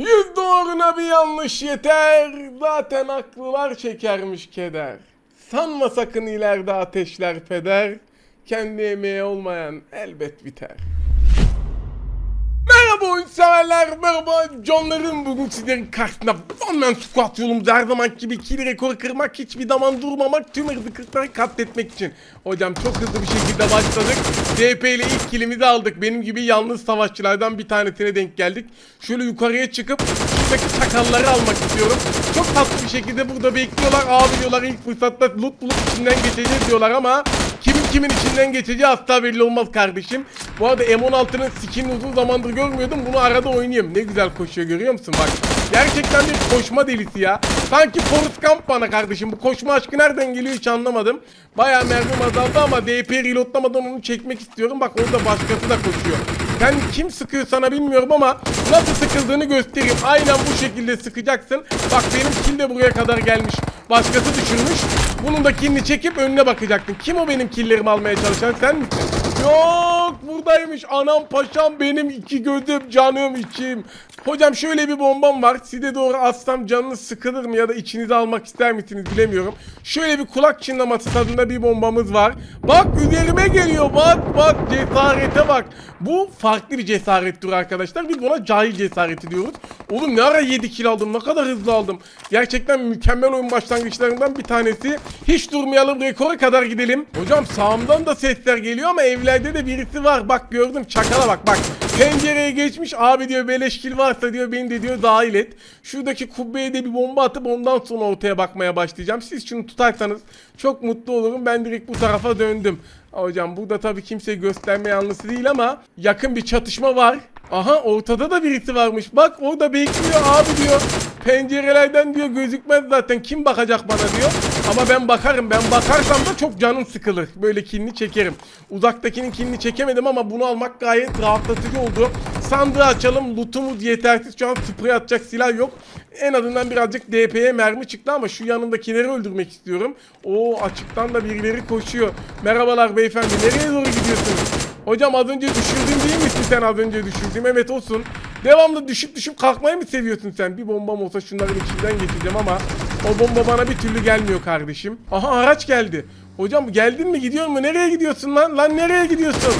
Yüz doğruna bir yanlış yeter. Zaten aklılar çekermiş keder. Sanma sakın ileride ateşler peder. Kendi emeği olmayan elbet biter. Merhaba oyun severler, merhaba canlarım. Bugün sizlerin karşısında One Man Squad yolumuzda her zaman gibi kill rekoru kırmak, hiçbir zaman durmamak, tüm hırsızlıkları katletmek için. Hocam çok hızlı bir şekilde başladık. DP ile ilk killimizi aldık. Benim gibi yalnız savaşçılardan bir tanesine denk geldik. Şöyle yukarıya çıkıp şuradaki çakalları almak istiyorum. Çok tatlı bir şekilde burada bekliyorlar. Abi diyorlar ilk fırsatta loot bulup içinden geçeceğiz diyorlar ama Kimin kimin içinden geçeceği asla belli olmaz kardeşim. Bu arada M16'nın skinini uzun zamandır görmüyordum. Bunu arada oynayayım. Ne güzel koşuyor görüyor musun? Bak. Gerçekten bir koşma delisi ya. Sanki Forrest Gump bana kardeşim. Bu koşma aşkı nereden geliyor hiç anlamadım. Bayağı mermim azaldı ama DP reloadlamadan onu çekmek istiyorum. Bak orada başkası da koşuyor. Sen kim sıkıyor sana bilmiyorum ama nasıl sıkıldığını göstereyim. Aynen bu şekilde sıkacaksın. Bak benim kill de buraya kadar gelmiş. Başkası düşünmüş. Bunun da killini çekip önüne bakacaktın. Kim o benim killerimi almaya çalışan sen misin? Yok buradaymış anam paşam benim iki gözüm canım içim. Hocam şöyle bir bombam var. Size doğru atsam canınız sıkılır mı ya da içinize almak ister misiniz bilemiyorum. Şöyle bir kulak çınlaması tadında bir bombamız var. Bak üzerime geliyor bak bak cesarete bak. Bu farklı bir cesaret türü arkadaşlar. Biz buna cahil cesareti diyoruz. Oğlum ne ara 7 kill aldım ne kadar hızlı aldım. Gerçekten mükemmel oyun başlangıçlarından bir tanesi. Hiç durmayalım rekora kadar gidelim. Hocam sağımdan da sesler geliyor ama evlerde de birisi var. Bak gördüm çakala bak bak. Pencereye geçmiş abi diyor beleşkil varsa diyor beni de diyor dahil et. Şuradaki kubbeye de bir bomba atıp ondan sonra ortaya bakmaya başlayacağım. Siz şunu tutarsanız çok mutlu olurum. Ben direkt bu tarafa döndüm. Hocam burada tabii kimseyi gösterme yanlısı değil ama yakın bir çatışma var. Aha ortada da birisi varmış. Bak orada bekliyor abi diyor. Pencerelerden diyor gözükmez zaten. Kim bakacak bana diyor. Ama ben bakarım. Ben bakarsam da çok canım sıkılır. Böyle kinini çekerim. Uzaktakinin kinini çekemedim ama bunu almak gayet rahatlatıcı oldu. Sandığı açalım. Lootumuz yetersiz. Şu an sprey atacak silah yok. En azından birazcık DP'ye mermi çıktı ama şu yanındakileri öldürmek istiyorum. O açıktan da birileri koşuyor. Merhabalar beyefendi. Nereye doğru gidiyorsunuz? Hocam az önce düşürdün değil misin sen az önce düşürdüm? Evet olsun. Devamlı düşüp düşüp kalkmayı mı seviyorsun sen? Bir bombam olsa şunların içinden geçeceğim ama o bomba bana bir türlü gelmiyor kardeşim. Aha araç geldi. Hocam geldin mi gidiyor mu? Nereye gidiyorsun lan? Lan nereye gidiyorsun?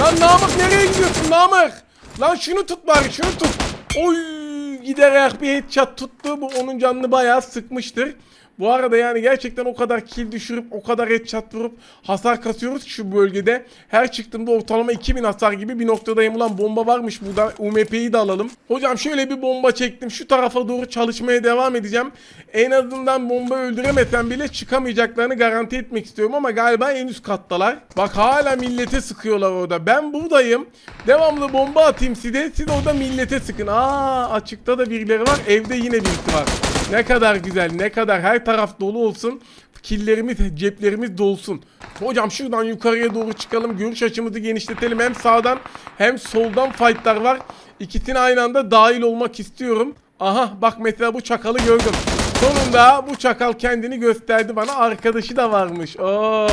Lan Namık nereye gidiyorsun Namık? Lan şunu tut bari şunu tut. Oy giderek bir headshot tuttu. Bu onun canını bayağı sıkmıştır. Bu arada yani gerçekten o kadar kill düşürüp o kadar headshot vurup hasar kasıyoruz ki şu bölgede. Her çıktığımda ortalama 2000 hasar gibi bir noktadayım. Ulan bomba varmış burada. UMP'yi de alalım. Hocam şöyle bir bomba çektim. Şu tarafa doğru çalışmaya devam edeceğim. En azından bomba öldüremesem bile çıkamayacaklarını garanti etmek istiyorum ama galiba en üst kattalar. Bak hala millete sıkıyorlar orada. Ben buradayım. Devamlı bomba atayım size. Siz orada millete sıkın. Aa açıkta da birileri var. Evde yine birisi var. Ne kadar güzel, ne kadar her taraf dolu olsun. Killerimiz, ceplerimiz dolsun. Hocam şuradan yukarıya doğru çıkalım. Görüş açımızı genişletelim. Hem sağdan hem soldan fightlar var. İkisine aynı anda dahil olmak istiyorum. Aha bak mesela bu çakalı gördüm. Sonunda bu çakal kendini gösterdi bana. Arkadaşı da varmış. Oo,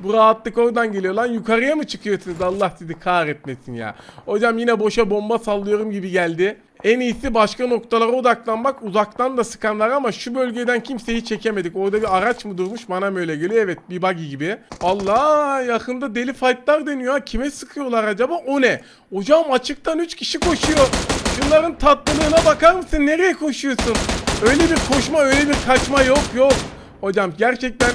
bu rahatlık oradan geliyor lan. Yukarıya mı çıkıyorsunuz? Allah sizi kahretmesin ya. Hocam yine boşa bomba sallıyorum gibi geldi. En iyisi başka noktalara odaklanmak. Uzaktan da sıkanlar ama şu bölgeden kimseyi çekemedik. Orada bir araç mı durmuş? Bana mı öyle geliyor? Evet bir buggy gibi. Allah yakında deli fightlar deniyor. Kime sıkıyorlar acaba? O ne? Hocam açıktan 3 kişi koşuyor. Şunların tatlılığına bakar mısın? Nereye koşuyorsun? Öyle bir koşma öyle bir kaçma yok yok. Hocam gerçekten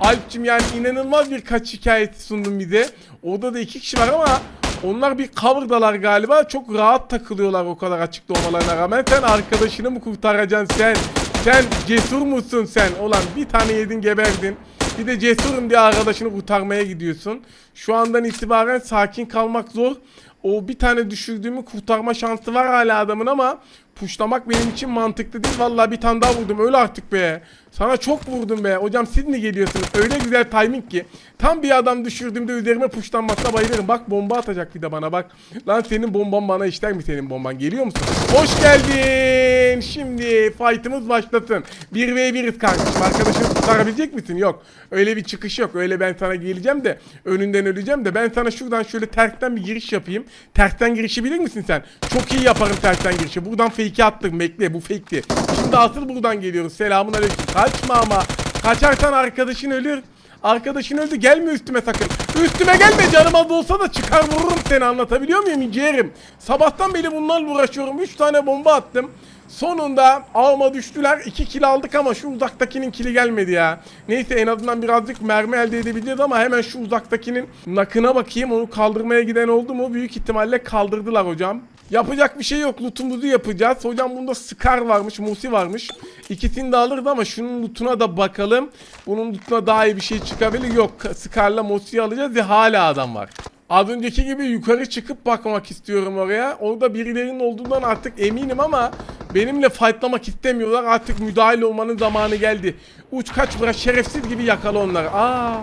Alp'cim yani inanılmaz bir kaç hikayesi sundun bize. Orada da iki kişi var ama onlar bir cover'dalar galiba. Çok rahat takılıyorlar o kadar açıkta olmalarına rağmen. Sen arkadaşını mı kurtaracaksın sen? Sen cesur musun sen? Ulan bir tane yedin geberdin. Bir de cesurum diye arkadaşını kurtarmaya gidiyorsun. Şu andan itibaren sakin kalmak zor. O bir tane düşürdüğümü kurtarma şansı var hala adamın ama puşlamak benim için mantıklı değil. Vallahi bir tane daha vurdum. Öyle artık be. Sana çok vurdum be. Hocam siz mi geliyorsunuz? Öyle güzel timing ki. Tam bir adam düşürdüğümde üzerime puşlanmasına bayılırım. Bak bomba atacak bir de bana bak. Lan senin bomban bana işler mi senin bomban? Geliyor musun? Hoş geldin. Şimdi fight'ımız başlasın. 1v1'iz kardeşim. Arkadaşım kurtarabilecek misin? Yok. Öyle bir çıkış yok. Öyle ben sana geleceğim de önünden öleceğim de ben sana şuradan şöyle tersten bir giriş yapayım. Tersten girişi bilir misin sen? Çok iyi yaparım tersten girişi. Buradan fake'i attım. Bekle bu fake'ti. Şimdi asıl buradan geliyoruz. Selamun aleyküm. Kaçma ama. Kaçarsan arkadaşın ölür. Arkadaşın öldü gelme üstüme sakın. Üstüme gelme canım az olsa da çıkar vururum seni anlatabiliyor muyum ciğerim? Sabahtan beri bunlarla uğraşıyorum. 3 tane bomba attım. Sonunda ağıma düştüler. 2 kill aldık ama şu uzaktakinin kili gelmedi ya. Neyse en azından birazcık mermi elde edebileceğiz ama hemen şu uzaktakinin nakına bakayım. Onu kaldırmaya giden oldu mu? Büyük ihtimalle kaldırdılar hocam. Yapacak bir şey yok. Lootumuzu yapacağız. Hocam bunda Scar varmış, Musi varmış. İkisini de alırız ama şunun lootuna da bakalım. Bunun lootuna daha iyi bir şey çıkabilir. Yok Scar'la Musi'yi alacağız ve hala adam var. Az önceki gibi yukarı çıkıp bakmak istiyorum oraya. Orada birilerinin olduğundan artık eminim ama benimle fightlamak istemiyorlar. Artık müdahil olmanın zamanı geldi. Uç kaç bırak şerefsiz gibi yakala onları. Aa,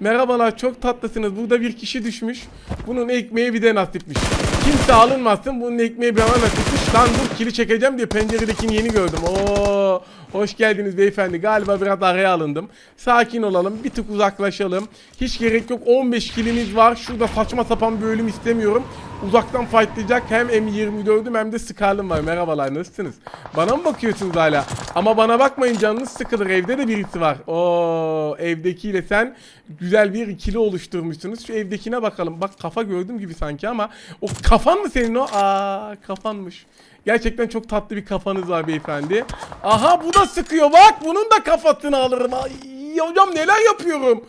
merhabalar çok tatlısınız. Burada bir kişi düşmüş. Bunun ekmeği bir de nasipmiş. Kimse alınmasın. Bunun ekmeği bana nasipmiş. Lan dur kili çekeceğim diye penceredekini yeni gördüm. Oo, hoş geldiniz beyefendi. Galiba biraz araya alındım. Sakin olalım. Bir tık uzaklaşalım. Hiç gerek yok. 15 kilimiz var. Şurada saçma sapan bir ölüm istemiyorum. Uzaktan fightlayacak hem M24'üm hem de Scar'ım var. Merhabalar nasılsınız? Bana mı bakıyorsunuz hala? Ama bana bakmayın canınız sıkılır. Evde de birisi var. Oo, evdekiyle sen güzel bir ikili oluşturmuşsunuz. Şu evdekine bakalım. Bak kafa gördüm gibi sanki ama o kafan mı senin o? Aa kafanmış. Gerçekten çok tatlı bir kafanız var beyefendi. Aha bu da sıkıyor bak bunun da kafasını alırım. Ay hocam neler yapıyorum.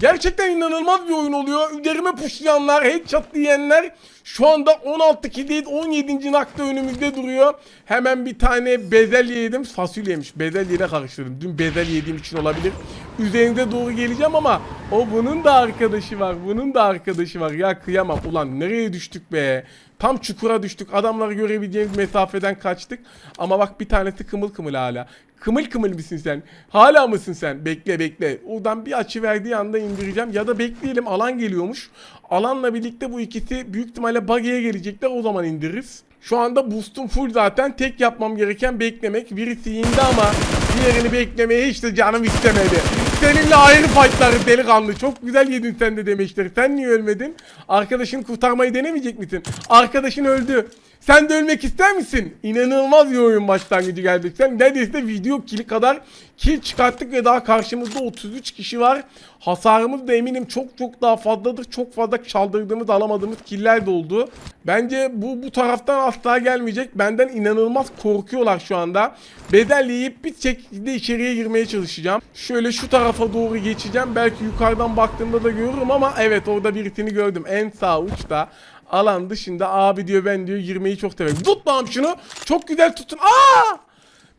Gerçekten inanılmaz bir oyun oluyor. Üzerime pushlayanlar, headshot diyenler şu anda 16 kill değil 17. nakta önümüzde duruyor. Hemen bir tane bezelye yedim. Fasulyemiş. Bezelyeyle karıştırdım. Dün bezelye yediğim için olabilir. Üzerinde doğru geleceğim ama o bunun da arkadaşı var. Bunun da arkadaşı var. Ya kıyamam. Ulan nereye düştük be? Tam çukura düştük. Adamları görebileceğimiz mesafeden kaçtık. Ama bak bir tanesi kımıl kımıl hala. Kımıl kımıl mısın sen? Hala mısın sen? Bekle bekle. Oradan bir açı verdiği anda indireceğim. Ya da bekleyelim alan geliyormuş. Alanla birlikte bu ikisi büyük ihtimalle buggy'e gelecekler. O zaman indiririz. Şu anda boostum full zaten. Tek yapmam gereken beklemek. Birisi indi ama diğerini beklemeye hiç de canım istemedi. Seninle ayrı fightlar delikanlı. Çok güzel yedin sen de demiştir. Sen niye ölmedin? Arkadaşını kurtarmayı denemeyecek misin? Arkadaşın öldü. Sen de ölmek ister misin? İnanılmaz bir oyun başlangıcı geldik. Sen neredeyse video kili kadar kill çıkarttık ve daha karşımızda 33 kişi var. Hasarımız da eminim çok çok daha fazladır. Çok fazla çaldırdığımız alamadığımız killer de oldu. Bence bu bu taraftan asla gelmeyecek. Benden inanılmaz korkuyorlar şu anda. Bedel yiyip bir şekilde içeriye girmeye çalışacağım. Şöyle şu tarafa doğru geçeceğim. Belki yukarıdan baktığımda da görürüm ama evet orada birisini gördüm. En sağ uçta alan dışında abi diyor ben diyor girmeyi çok severim. Tut bakalım şunu. Çok güzel tutun. Aa!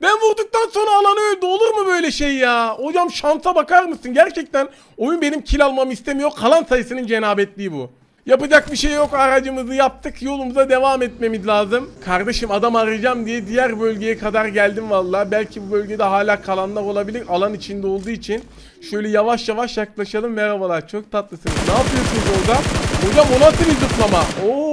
Ben vurduktan sonra alan öldü. Olur mu böyle şey ya? Hocam şansa bakar mısın? Gerçekten oyun benim kill almamı istemiyor. Kalan sayısının cenabetliği bu. Yapacak bir şey yok. Aracımızı yaptık. Yolumuza devam etmemiz lazım. Kardeşim adam arayacağım diye diğer bölgeye kadar geldim vallahi. Belki bu bölgede hala kalanlar olabilir. Alan içinde olduğu için. Şöyle yavaş yavaş yaklaşalım. Merhabalar. Çok tatlısınız. Ne yapıyorsunuz orada? Hocam o nasıl bir zıplama? Oo,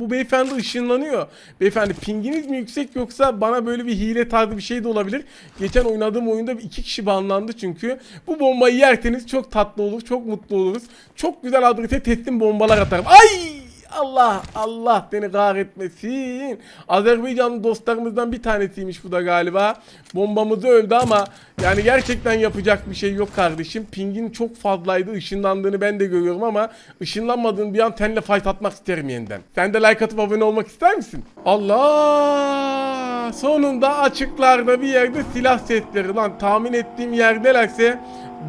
bu beyefendi ışınlanıyor. Beyefendi pinginiz mi yüksek yoksa bana böyle bir hile tarzı bir şey de olabilir. Geçen oynadığım oyunda iki kişi banlandı çünkü. Bu bombayı yerseniz çok tatlı olur, çok mutlu oluruz. Çok güzel adrese teslim bombalar atarım. Ay! Allah Allah beni kahretmesin. Azerbaycanlı dostlarımızdan bir tanesiymiş bu da galiba. Bombamızı öldü ama yani gerçekten yapacak bir şey yok kardeşim. Pingin çok fazlaydı. Işınlandığını ben de görüyorum ama ışınlanmadığın bir an tenle fight atmak isterim yeniden. Sen de like atıp abone olmak ister misin? Allah! Sonunda açıklarda bir yerde silah sesleri lan tahmin ettiğim yerdelerse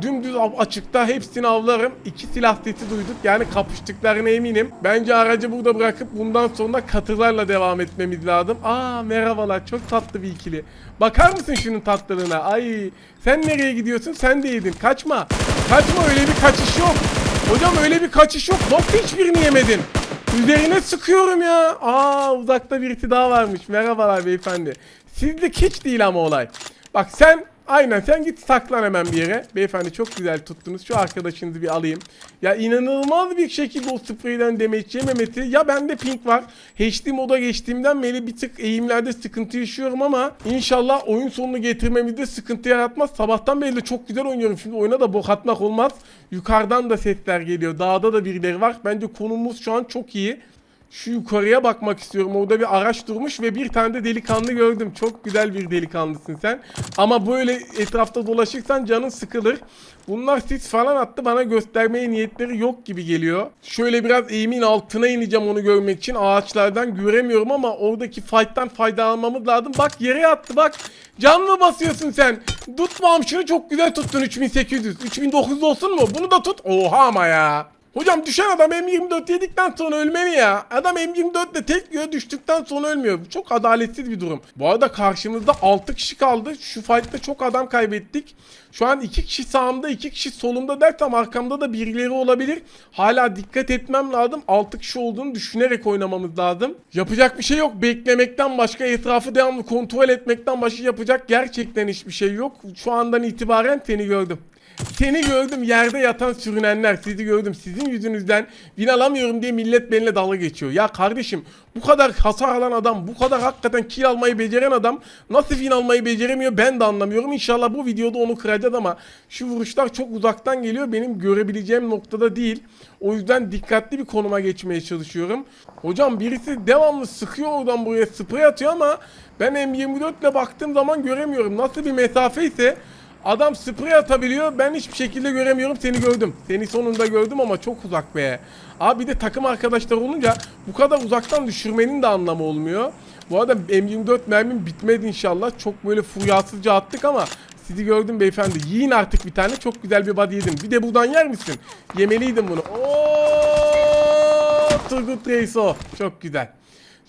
dümdüz açıkta hepsini avlarım. İki silah sesi duyduk yani kapıştıklarına eminim. Bence aracı burada bırakıp bundan sonra katırlarla devam etmemiz lazım. Aa merhabalar çok tatlı bir ikili. Bakar mısın şunun tatlılığına? Ay sen nereye gidiyorsun? Sen de yedin. Kaçma. Kaçma öyle bir kaçış yok. Hocam öyle bir kaçış yok. Nasıl hiçbirini yemedin? Üzerine sıkıyorum ya. Aa uzakta birisi daha varmış. Merhabalar beyefendi. Sizlik hiç değil ama olay. Bak sen Aynen sen git saklan hemen bir yere. Beyefendi çok güzel tuttunuz. Şu arkadaşınızı bir alayım. Ya inanılmaz bir şekilde o spreyden damage yememesi. Ya bende pink var. HD moda geçtiğimden beri bir tık eğimlerde sıkıntı yaşıyorum ama inşallah oyun sonunu getirmemizde sıkıntı yaratmaz. Sabahtan beri de çok güzel oynuyorum. Şimdi oyuna da bok atmak olmaz. Yukarıdan da sesler geliyor. Dağda da birileri var. Bence konumuz şu an çok iyi. Şu yukarıya bakmak istiyorum. Orada bir araç durmuş ve bir tane de delikanlı gördüm. Çok güzel bir delikanlısın sen. Ama böyle etrafta dolaşırsan canın sıkılır. Bunlar sis falan attı bana göstermeye niyetleri yok gibi geliyor. Şöyle biraz eğimin altına ineceğim onu görmek için. Ağaçlardan göremiyorum ama oradaki fight'tan faydalanmamız lazım. Bak yere attı bak. Can mı basıyorsun sen? Tutmam şunu çok güzel tuttun 3800. 3900 olsun mu? Bunu da tut. Oha ama ya. Hocam düşen adam M24 yedikten sonra ölmeli ya. Adam M24 ile tek yiyor düştükten sonra ölmüyor. Bu çok adaletsiz bir durum. Bu arada karşımızda 6 kişi kaldı. Şu fight'ta çok adam kaybettik. Şu an 2 kişi sağımda 2 kişi solumda dersem arkamda da birileri olabilir. Hala dikkat etmem lazım. 6 kişi olduğunu düşünerek oynamamız lazım. Yapacak bir şey yok. Beklemekten başka etrafı devamlı kontrol etmekten başka yapacak gerçekten hiçbir şey yok. Şu andan itibaren seni gördüm. Seni gördüm yerde yatan sürünenler sizi gördüm sizin yüzünüzden win alamıyorum diye millet benimle dalga geçiyor. Ya kardeşim bu kadar hasar alan adam bu kadar hakikaten kill almayı beceren adam nasıl win almayı beceremiyor ben de anlamıyorum. İnşallah bu videoda onu kıracağız ama şu vuruşlar çok uzaktan geliyor benim görebileceğim noktada değil. O yüzden dikkatli bir konuma geçmeye çalışıyorum. Hocam birisi devamlı sıkıyor oradan buraya sprey atıyor ama ben M24 ile baktığım zaman göremiyorum. Nasıl bir mesafe ise Adam sprey atabiliyor. Ben hiçbir şekilde göremiyorum. Seni gördüm. Seni sonunda gördüm ama çok uzak be. Abi bir de takım arkadaşlar olunca bu kadar uzaktan düşürmenin de anlamı olmuyor. Bu arada M24 mermim bitmedi inşallah. Çok böyle furyasızca attık ama sizi gördüm beyefendi. Yiyin artık bir tane. Çok güzel bir body yedim. Bir de buradan yer misin? Yemeliydim bunu. Oo, Turgut Reis o. Çok güzel.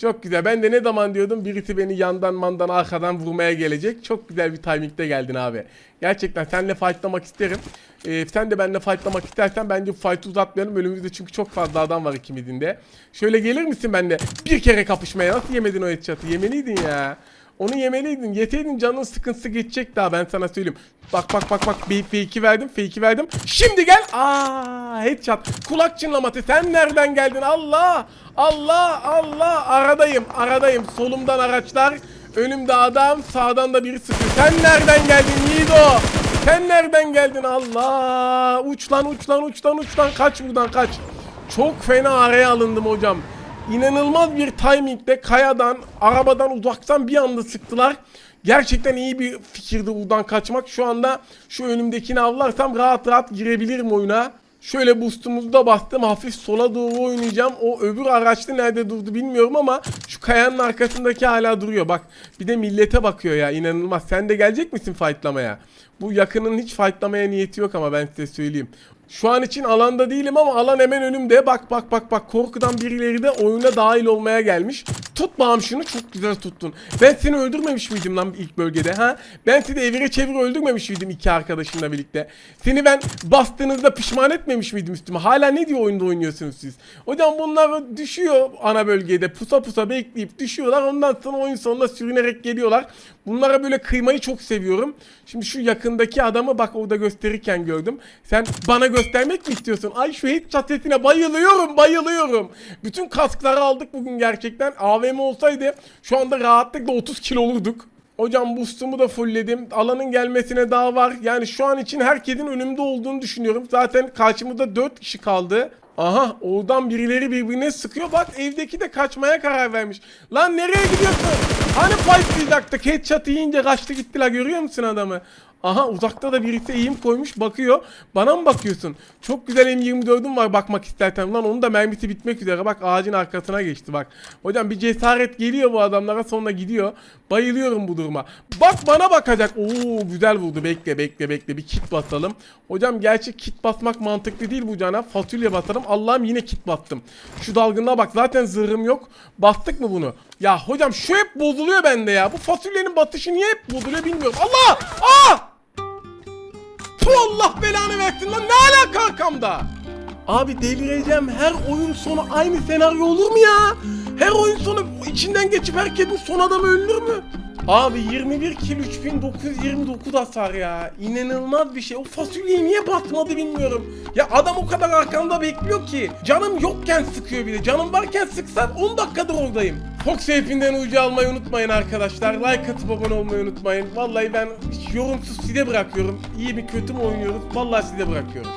Çok güzel. Ben de ne zaman diyordum birisi beni yandan mandan arkadan vurmaya gelecek. Çok güzel bir timingde geldin abi. Gerçekten seninle fightlamak isterim. Ee, sen de benimle fightlamak istersen bence fight'ı uzatmayalım. Önümüzde çünkü çok fazla adam var ikimizin de. Şöyle gelir misin benimle? Bir kere kapışmaya. Nasıl yemedin o headshot'ı? Yemeliydin ya. Onu yemeliydin. Yeteydin canın sıkıntısı geçecek daha ben sana söyleyeyim. Bak bak bak bak bir fake'i verdim fake'i verdim. Şimdi gel. Aa headshot. Kulak çınlaması. Sen nereden geldin? Allah. Allah Allah. Aradayım aradayım. Solumdan araçlar. Önümde adam. Sağdan da biri sıkıyor. Sen nereden geldin Yiğido? Sen nereden geldin? Allah. Uç lan uç lan uç lan uç lan. Kaç buradan kaç. Çok fena araya alındım hocam. İnanılmaz bir timingle kayadan, arabadan uzaktan bir anda sıktılar. Gerçekten iyi bir fikirdi buradan kaçmak. Şu anda şu önümdekini avlarsam rahat rahat girebilirim oyuna. Şöyle boostumuzu da bastım. Hafif sola doğru oynayacağım. O öbür araçta nerede durdu bilmiyorum ama şu kayanın arkasındaki hala duruyor. Bak bir de millete bakıyor ya inanılmaz. Sen de gelecek misin fightlamaya? Bu yakının hiç fightlamaya niyeti yok ama ben size söyleyeyim. Şu an için alanda değilim ama alan hemen önümde. Bak bak bak bak korkudan birileri de oyuna dahil olmaya gelmiş. Tut şunu çok güzel tuttun. Ben seni öldürmemiş miydim lan ilk bölgede ha? Ben seni evire çevire öldürmemiş miydim iki arkadaşınla birlikte? Seni ben bastığınızda pişman etmemiş miydim üstüme? Hala ne diye oyunda oynuyorsunuz siz? Hocam bunlar düşüyor ana bölgede pusa pusa bekleyip düşüyorlar. Ondan sonra oyun sonunda sürünerek geliyorlar. Bunlara böyle kıymayı çok seviyorum. Şimdi şu yakındaki adamı bak orada gösterirken gördüm. Sen bana göstermek mi istiyorsun? Ay şu headshot sesine bayılıyorum bayılıyorum. Bütün kaskları aldık bugün gerçekten. AVM olsaydı şu anda rahatlıkla 30 kilo olurduk. Hocam boost'umu da fullledim. Alanın gelmesine daha var. Yani şu an için herkesin önümde olduğunu düşünüyorum. Zaten karşımızda 4 kişi kaldı. Aha oradan birileri birbirine sıkıyor. Bak evdeki de kaçmaya karar vermiş. Lan nereye gidiyorsun? Hani fightlayacaktık? Headshot yiyince kaçtı gittiler görüyor musun adamı? Aha uzakta da birisi eğim koymuş bakıyor. Bana mı bakıyorsun? Çok güzel M24'üm var bakmak istersen. Lan onun da mermisi bitmek üzere. Bak ağacın arkasına geçti bak. Hocam bir cesaret geliyor bu adamlara sonra gidiyor. Bayılıyorum bu duruma. Bak bana bakacak. Oo güzel vurdu. Bekle bekle bekle. Bir kit basalım. Hocam gerçi kit basmak mantıklı değil bu cana. Fasulye basalım. Allah'ım yine kit bastım. Şu dalgınlığa bak. Zaten zırhım yok. Bastık mı bunu? Ya hocam şu hep bozuluyor bende ya. Bu fasulyenin batışı niye hep bozuluyor bilmiyorum. Allah! Aa! Tu Allah belanı versin lan ne alaka arkamda? Abi delireceğim her oyun sonu aynı senaryo olur mu ya? Her oyun sonu içinden geçip herkesin son adamı ölür mü? Abi 21 kill 3929 hasar ya. İnanılmaz bir şey. O fasulyeyi niye batmadı bilmiyorum. Ya adam o kadar arkamda bekliyor ki. Canım yokken sıkıyor bile. Canım varken sıksan 10 dakikadır oradayım. Fox Safe'inden ucu almayı unutmayın arkadaşlar. Like atıp abone olmayı unutmayın. Vallahi ben hiç yorumsuz size bırakıyorum. İyi mi kötü mü oynuyoruz? Vallahi size bırakıyorum.